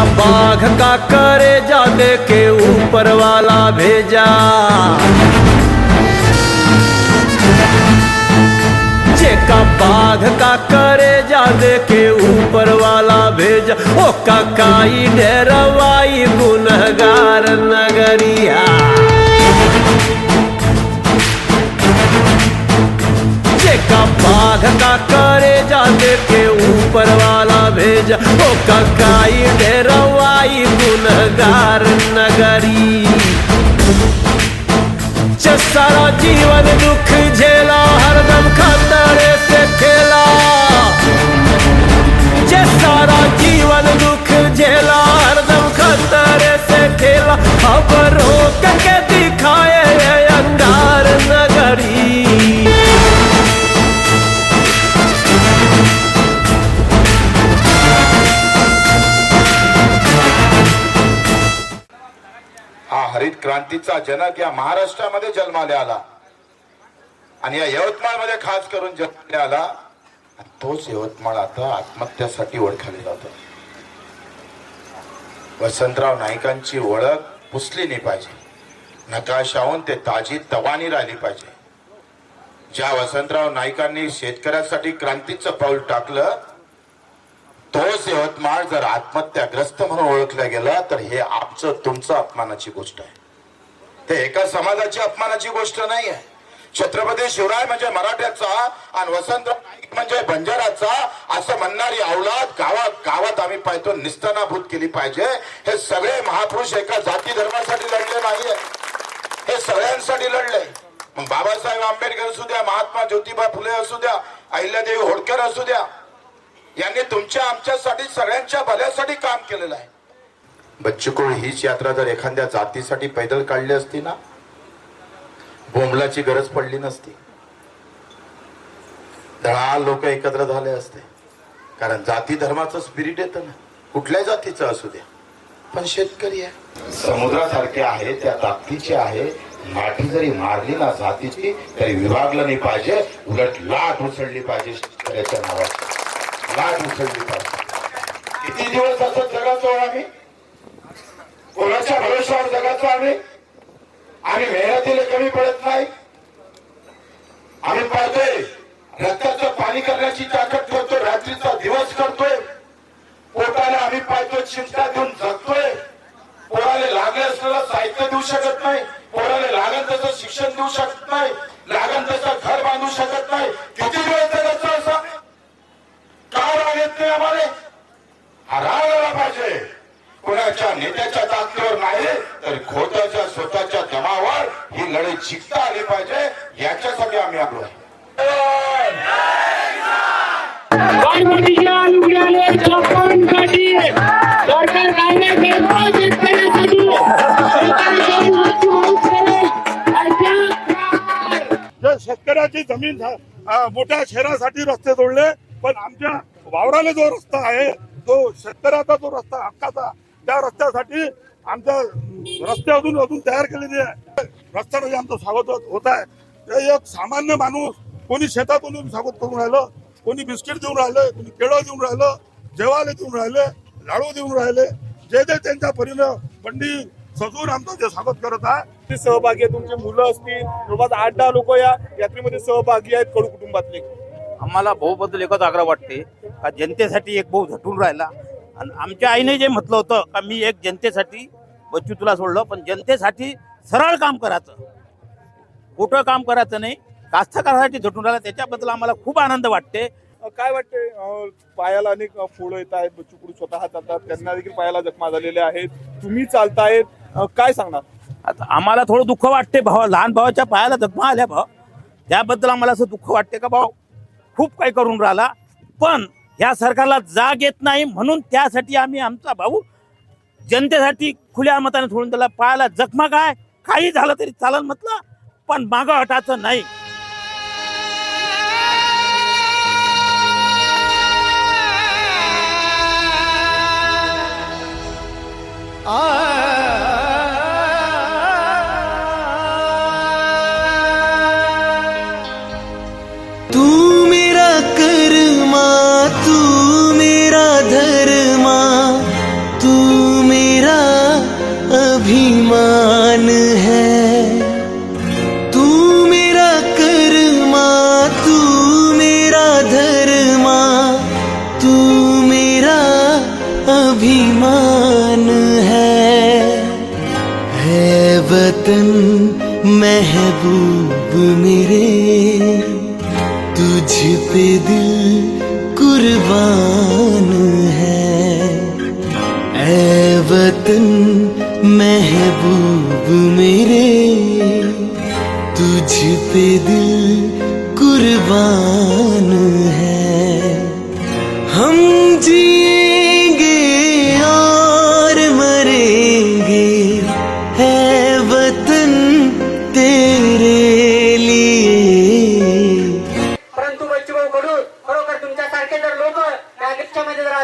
का बाघ का करे जा दे के ऊपर वाला भेजा। जेका बाघ का करे जा दे के ऊपर वाला भेजा, ओ काई डेरवाई गुनहगार नगरिया। जेका बाघ का करे जा दे के ऊपर वाला भेजा. ओ हो ककाई डेरवाई गुनगार नगरी. सारा जीवन दुख झेला हरदम खा क्रांतीचा जनक या महाराष्ट्रामध्ये जन्माला आला. आणि या यवतमाळमध्ये खास करून जन्माला आला. तोच यवतमाळ आता आत्महत्यासाठी ओळखले जातो. वसंतराव नाईकांची ओळख पुसली नाही पाहिजे. नकाशाहून ते ताजी तवानी राहिली पाहिजे. ज्या वसंतराव नाईकांनी शेतकऱ्यासाठी क्रांतीचं पाऊल टाकलं तोच यवतमाळ जर आत्महत्याग्रस्त म्हणून ओळखलं गेलं तर हे आमचं तुमचं अपमानाची गोष्ट आहे. ते एका समाजाची अपमानाची गोष्ट नाही आहे छत्रपती शिवराय म्हणजे मराठ्याचा आणि वसंतराव नाईक म्हणजे बंजाराचा असं म्हणणारी अवलाद गावात गावात आम्ही पाहतो निस्तनाभूत केली पाहिजे. हे सगळे महापुरुष एका जाती धर्मासाठी लढले नाहीये. हे सगळ्यांसाठी लढले. मग बाबासाहेब आंबेडकर असू द्या महात्मा ज्योतिबा फुले असू द्या अहिल्यादेवी होळकर असू द्या यांनी तुमच्या आमच्यासाठी सगळ्यांच्या भल्यासाठी काम केलेलं आहे. बच्चूकोळ हीच यात्रा जर एखाद्या जातीसाठी पैदल काढली असती ना बोंबलाची गरज पडली नसती. धळा लोक एकत्र झाले असते. कारण जाती धर्माचं स्पिरिट येतं ना. कुठल्या जातीचं असू द्या पण शेतकरी आहे. समुद्रासारखे आहे त्या ताकदीचे आहे. माठी जरी मारली ना जातीची तरी विभागलं नाही पाहिजे. उलट लाट उसळली पाहिजे शेतकऱ्याच्या नावाची लाट उसळली पाहिजे. किती दिवस असं जगाचो आम्ही? कोणाच्या भरोश्यावर जगाचो आम्ही? आम्ही मेहनतीला कमी पडत नाही. आम्ही पाहतोय रक्ताचं पाणी करण्याची ताकद करतोय रात्रीचा दिवस करतोय. पोटाला आम्ही पाहतोय चिंता देऊन जगतोय. पोराला लागले असलेलं साहित्य देऊ शकत नाही. पोराला लागन तसं शिक्षण देऊ शकत नाही. लागन तसं घर बांधू शकत नाही किती दिवस जगायचं असं का राग येत नाही आम्हाला हा राग आला पाहिजे कोणाच्या नेत्याच्या ताकदीवर नाही तर खोट्याच्या स्वतःच्या दमावर जिंकता आली पाहिजे याच्यासाठी आम्ही आलो शेतकऱ्याची जमीन मोठ्या शहरासाठी रस्ते जोडले पण आमच्या वावराला जो रस्ता आहे तो शेतकऱ्याचा जो रस्ता हक्काचा त्या रस्त्यासाठी आमच्या रस्ते अजून अजून तयार केलेले आहे. रस्त्यानं जे आमचं स्वागत होत- आहे. ते एक सामान्य माणूस कोणी शेतातून येऊन स्वागत करून राहिलं कोणी बिस्किट देऊन राहिलं कोणी केळं देऊन राहिलं जेवायला देऊन राहिले लाडू देऊन राहिले जे जे त्यांच्या परीनं बंडी सजवून आमचं जे स्वागत करत आहे. ते सहभागी आहे तुमचे मुलं असतील जवळपास आठ दहा लोक या यात्रेमध्ये सहभागी आहेत कडू कुटुंबातले. आम्हाला भाऊबद्दल एकच आग्रह वाटते का जनतेसाठी एक भाऊ झटून राहिला. आणि आमच्या आईने जे म्हटलं होतं का मी एक जनतेसाठी बच्चू तुला सोडलं पण जनतेसाठी सरळ काम करायचं. खोटं काम करायचं नाही. कास्तकारासाठी झटून राहिला. त्याच्याबद्दल आम्हाला खूप आनंद वाटते काय वाटते पायाला अनेक फोड येत आहेत. बच्चूकडू स्वतः चालतात त्यांना देखील पायाला जखमा झालेल्या आहेत. तुम्ही चालतायत. काय सांगणार? आता आम्हाला थोडं दुःख वाटते भावा. लहान भावाच्या पायाला जखमा आल्या भाव. त्याबद्दल आम्हाला असं दुःख वाटते का भाऊ खूप काही करून राहिला. पण ह्या सरकारला जाग येत नाही म्हणून त्यासाठी आम्ही आमचा भाऊ जनतेसाठी खुल्या मताने सोडून त्याला पायाला जखमा काय? काही झालं तरी चालन म्हटलं पण मागं हटायचं नाही. अभिमान है। है वतन महबूब मेरे। तुझ पे दिल कुर्बान है। है वतन महबूब मेरे। तुझ पे दिल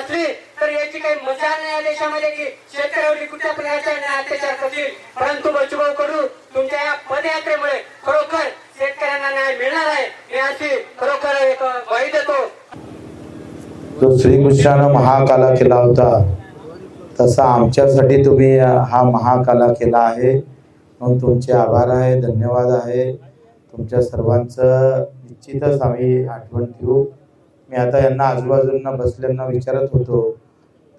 असली तर याची काही मजा नाही या देशामध्ये की शेतकऱ्यावरती कुठल्या प्रकारच्या अत्याचार करतील. परंतु बच्चूभाऊ कडू तुमच्या या पदयात्रेमुळे खरोखर शेतकऱ्यांना न्याय मिळणार आहे. मी अशी खरोखर एक ग्वाही देतो. जो श्रीकृष्णानं महाकाला केला होता तसा आमच्यासाठी तुम्ही हा महाकाला केला आहे. म्हणून तुमचे आभार आहे धन्यवाद आहे. तुमच्या सर्वांचं निश्चितच आम्ही आठवण ठेवू. मी आता यांना आजूबाजूंना बसल्यांना विचारत होतो.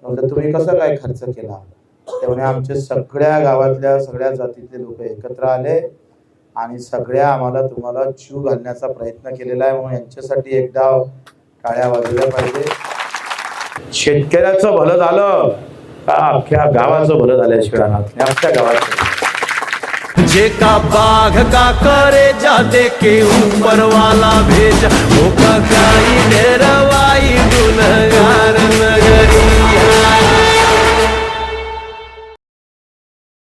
म्हटलं तुम्ही कसं काय खर्च केला? त्यामुळे आमच्या सगळ्या गावातल्या सगळ्या जातीतले लोक एकत्र आले आणि सगळ्या आम्हाला तुम्हाला जीव घालण्याचा प्रयत्न केलेला आहे म्हणून यांच्यासाठी एकदा टाळ्या वाजवल्या पाहिजे. शेतकऱ्याचं भलं झालं. का अख्ख्या गावाचं भलं झालं शिवाय नाही. अख्ख्या गावाचं. तुझे का बाघ का करे जाते के ऊपर वाला भेजा. वो का गाई डेरवाई गुनगार